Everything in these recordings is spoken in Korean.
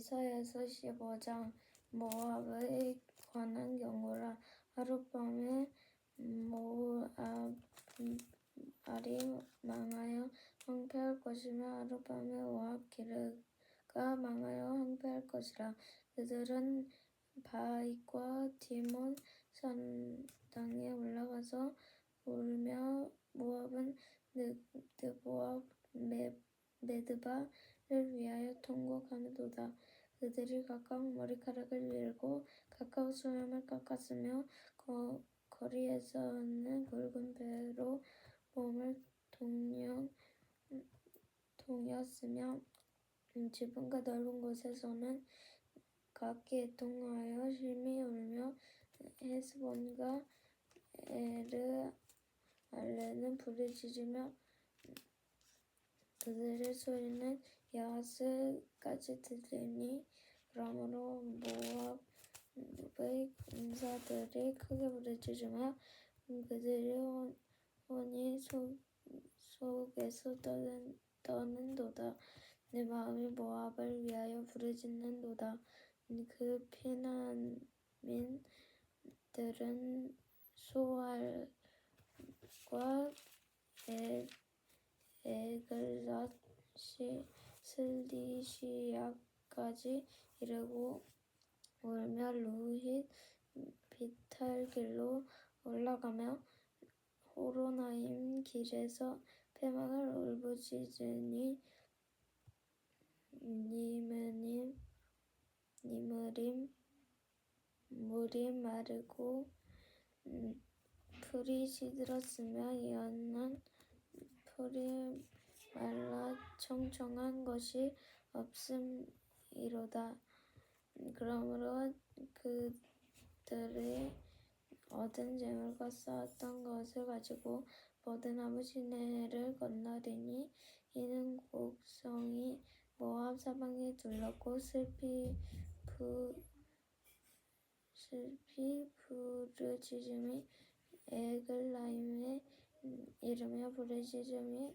이사야서 15장 모압에 관한 경고라 하룻밤에 모압이 망하여 황폐할 것이며 하룻밤에 모압 기르가 망하여 황폐할 것이라. 그들은 바익과 디몬 산 땅에 올라가서 울며 모압은 느보와 메드바 를 위하여 통곡하도다 그들이 각각 머리카락을 밀고 각각 수염을 깎았으며 거리에서는 굵은 배로 몸을 동였으며 좁은가 넓은 곳에서는 각기 애통하여 심히 울며 헤스본과 엘르알레는 부르짖으며 그들의 소리는 야하스까지 들리니 그러므로 모압의 군사들이 크게 부르짖으며 그들의 혼이 속에서 떠는도다. 내 마음이 모압을 위하여 부르짖는도다. 그 피난민들은 소알과 에글 랏 슬리시아까지 이르고 울며 루힛 비탈길로 올라가며 호로나임 길에서 패망을 울부짖으니 니므림 물이 마르고 풀이 시들었으며 연한 풀이 말라 청청한 것이 없음이로다. 그러므로 그들이 얻은 재물과 쌓았던 것을 가지고 버드나무 시내를 건너리니 이는 곡성이 모압 사방에 둘렀고 슬피 부르짖음이 에글라임에 이르며 부르짖음이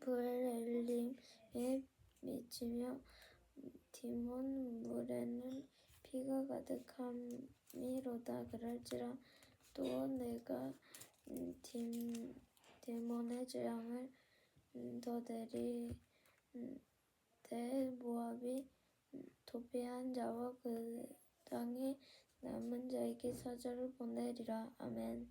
브엘림에 미치며 디몬 물에는 피가 가득함이로다. 그럴지라 또 내가 디몬의 재앙을 더내릴 때 모압이 도피한 자와 그 땅에 남은 자에게 사절을 보내리라. 아멘